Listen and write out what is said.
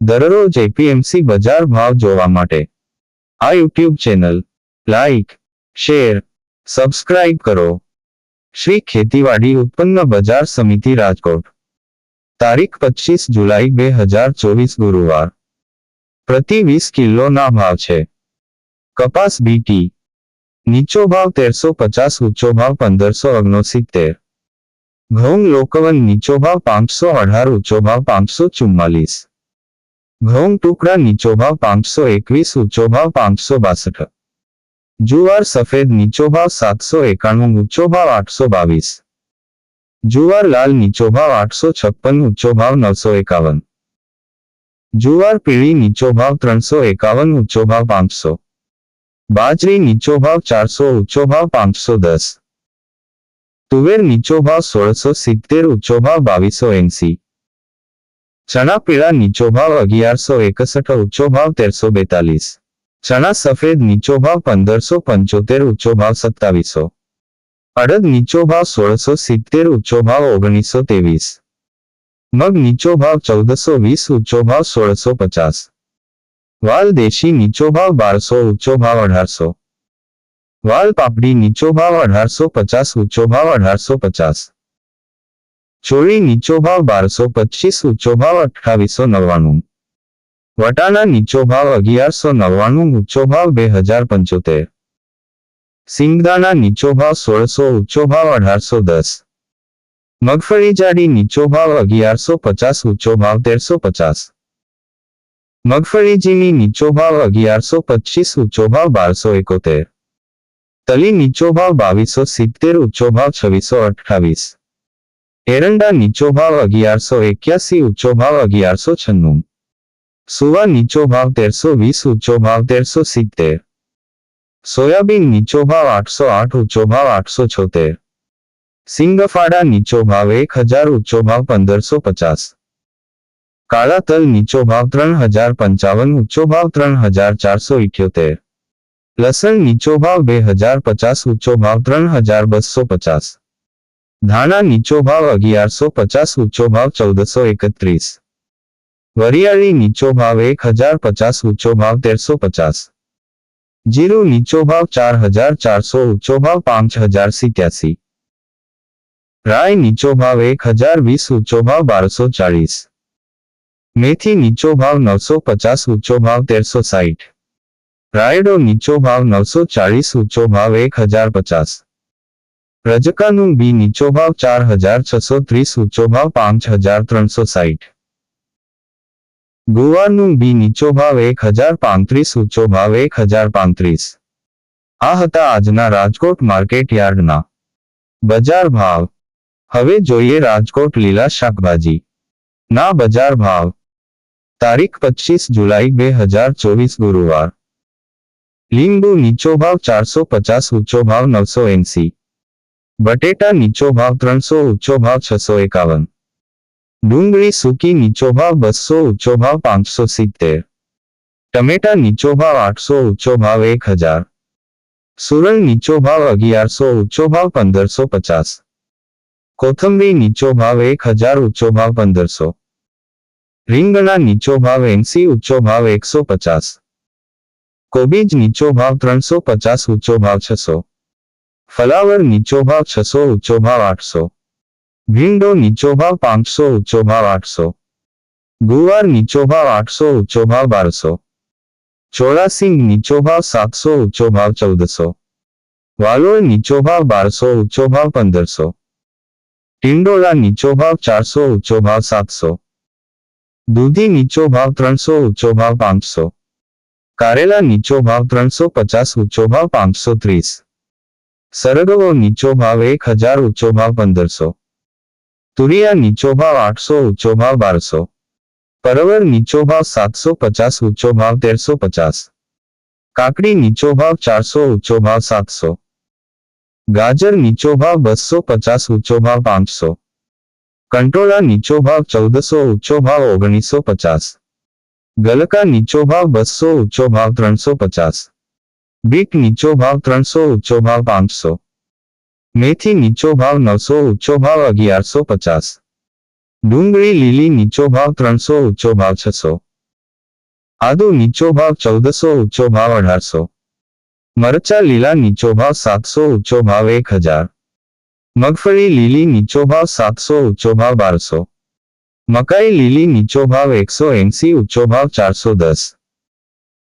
દરરોજ એપીએમસી બજાર ભાવ જોવા માટે. આ YouTube channel like share subscribe કરો. શ્રી ખેતીવાડી ઉત્પન્ન બજાર સમિતિ રાજકોટ. તારીખ પચીસ જુલાઈ બે હજાર ચોવીસ ગુરુવાર. પ્રતિ વીસ કિલોના ભાવ છે. કપાસ બીટી નીચો ભાવ તેરસો પચાસ, ઊંચો ભાવ પંદરસો ઓગણસિત્તેર. ઘઉં લોકવન નીચો ભાવ પાંચસો અઢાર, ઊંચો ભાવ પાંચસો ચુમ્માલીસ. ઘઉં ટુકડા નીચો ભાવ પાંચસો એકવીસ, ઊંચો ભાવ પાંચસો બાસઠ. જુવાર સફેદ નીચો ભાવ સાતસો એકાણું, ઊંચો ભાવ આઠસો બાવીસ. જુવાર લાલ નીચો ભાવ આઠસો છપ્પન, ઊંચો ભાવ નવસો એકાવન. જુવાર પીળી નીચો ભાવ ત્રણસો એકાવન, ઊંચો ભાવ પાંચસો. બાજરી નીચો ભાવ ચારસો, ઊંચો ભાવ પાંચસો દસ. તુવેર નીચો ભાવ સોળસો સિત્તેર, ઊંચો ભાવ બાવીસો એંસી. ચણા પીળા નીચો ભાવ અગિયારસો એકસઠ ઊંચો ભાવ તેરસો બેતાલીસ ચણા સફેદ નીચો ભાવ પંદરસો પંચોતેર ઊંચો ભાવ સત્તાવીસો અડદ નીચો ભાવ સોળસો સિત્તેર ઊંચો ભાવ ઓગણીસો ત્રેવીસ મગ નીચો ભાવ ચૌદસો વીસ ઊંચો ભાવ સોળસો પચાસ વાલ દેશી નીચો ભાવ બારસો ઊંચો ભાવ અઢારસો વાલ પાપડી નીચો ભાવ અઢારસો પચાસ ઊંચો ભાવ અઢારસો પચાસ ચોળી નીચો ભાવ બારસો પચીસ ઊંચો ભાવ અઠાવીસો નવ્વાણું. વટાણા નીચો ભાવ અગિયારસો નવ્વાણું ઊંચો ભાવ બે હજાર પંચોતેર. સિંગદાણા નીચો ભાવ સોળસો ઊંચો ભાવ અઢારસો દસ. મગફળી જાડી નીચો ભાવ અગિયારસો પચાસ ઊંચો ભાવ તેરસો પચાસ. મગફળી ઝીણી નીચો ભાવ અગિયારસો પચીસ ઊંચો ભાવ બારસો એકોતેર. તલી નીચો ભાવ બાવીસો સિત્તેર ઊંચો ભાવ છવ્વીસો અઠ્ઠાવીસ. એરંડા નીચો ભાવ અગિયારસો એક્યાસી ઊંચો ભાવ અગિયારસો છન્નું સુવા નીચો ભાવ તેરસો વીસ ઊંચો ભાવ તેરસો સિત્તેર સોયાબીન નીચો ભાવ આઠસો આઠ ઊંચો ભાવ આઠસો છોતેર સિંગફાડા નીચો ભાવ એક હજાર ઊંચો ભાવ પંદરસો પચાસ કાળા તલ નીચો ભાવ ત્રણ હજાર પંચાવન ઊંચો ભાવ ત્રણ હજાર ચારસો ઇઠ્યોતેર લસણ નીચો ભાવ બે હજાર પચાસ ઊંચો ભાવ ત્રણ હજાર બસો પચાસ ધાણા નીચો ભાવ અગિયારસો પચાસ ઊંચો ભાવ ચૌદસો એકત્રીસ વરિયાળી નીચો ભાવ એક હજાર પચાસ ઊંચો ભાવ તેરસો પચાસ જીરું નીચો ભાવ ચાર હજાર ચારસો ઊંચો ભાવ પાંચ હજાર સિત્યાસી રાય નીચો ભાવ એક હજાર વીસ ઊંચો ભાવ બારસો ચાળીસ મેથી નીચો ભાવ નવસો પચાસ ઊંચો ભાવ તેરસો સાઠ રાયડો નીચો ભાવ નવસો ચાળીસ ઊંચો ભાવ એક હજાર પચાસ રજકાનું બી નીચો ભાવ ચાર હજાર છસો ત્રીસ, ઊંચો ભાવ પાંચ હજાર ત્રણસો સાઠ ગુવારનું બી નીચો ભાવ એક હજાર પાંત્રીસ, ઊંચો ભાવ એક હજાર પાંત્રીસ. આ હતા આજના રાજકોટ માર્કેટ યાર્ડના. બજાર ભાવ. હવે જોઈએ રાજકોટ લીલા શાકભાજી. ના બજાર ભાવ. તારીખ પચીસ જુલાઈ બે હજાર ચોવીસ ગુરુવાર. લીંબુ નીચો ભાવ ચારસો પચાસ, ઊંચો ભાવ નવસો એંસી. બટેટા નીચો ભાવ ત્રણસો ઊંચો ભાવ છસો એકાવન ડુંગળી સૂકી નીચો ભાવ બસો ઊંચો ભાવ પાંચસો સિત્તેર ટમેટા નીચો ભાવ આઠસો ઊંચો ભાવ એક હજાર સુરણ નીચો ભાવ અગિયારસો ઊંચો ભાવ પંદરસો પચાસ કોથંબરી નીચો ભાવ એક હજાર ઊંચો ભાવ પંદરસો રીંગણા નીચો ભાવ એંસી ઊંચો ભાવ એકસો પચાસ કોબીજ નીચો ભાવ ત્રણસો પચાસ ઊંચો ભાવ છસો ફલાવર નીચો ભાવ છસો ઊંચો ભાવ આઠસો. ભીંડો નીચો ભાવ પાંચસો ઊંચો ભાવ આઠસો. ગુવાર નીચો ભાવ આઠસો ઊંચો ભાવ બારસો. ચોરાસિંગ નીચો ભાવ સાતસો ઊંચો ભાવ ચૌદસો. વાલોળ નીચો ભાવ બારસો ઊંચો ભાવ પંદરસો. ટિંડોળા નીચો ભાવ ચારસો ઊંચો ભાવ સાતસો. દૂધી નીચો ભાવ ત્રણસો ઊંચો ભાવ પાંચસો. કારેલા નીચો ભાવ ત્રણસો પચાસ ઊંચો ભાવ પાંચસો ત્રીસ. સરગવો નીચો ભાવ એક હજાર ઊંચો ભાવ પંદરસો તુરિયા નીચો ભાવ આઠસો ઊંચો ભાવ બારસો પરવર નીચો ભાવ સાતસો પચાસ ઊંચો ભાવ તેરસો પચાસ કાકડી નીચો ભાવ ચારસો ઊંચો ભાવ સાતસો ગાજર નીચો ભાવ બસો પચાસ ઊંચો ભાવ પાંચસો કંટોળા નીચો ભાવ ચૌદસો ઊંચો ભાવ ઓગણીસો પચાસ ગલકા નીચો ભાવ બસો ઊંચો ભાવ ત્રણસો પચાસ બીટ નીચો ભાવ ત્રણસો ઊંચો ભાવ પાંચસો મેથી નીચો ભાવ નવસો ઊંચો ભાવ અગિયારસો પચાસ ડુંગળી લીલી નીચો ભાવ ત્રણસો ઊંચો ભાવ છસો આદુ નીચો ભાવ ચૌદસો ઊંચો ભાવ અઢારસો મરચા લીલા નીચો ભાવ સાતસો ઊંચો ભાવ એક હજાર મગફળી લીલી નીચો ભાવ સાતસો ઊંચો ભાવ બારસો મકાઈ લીલી નીચો ભાવ એકસો એંસી ઊંચો ભાવ ચારસો દસ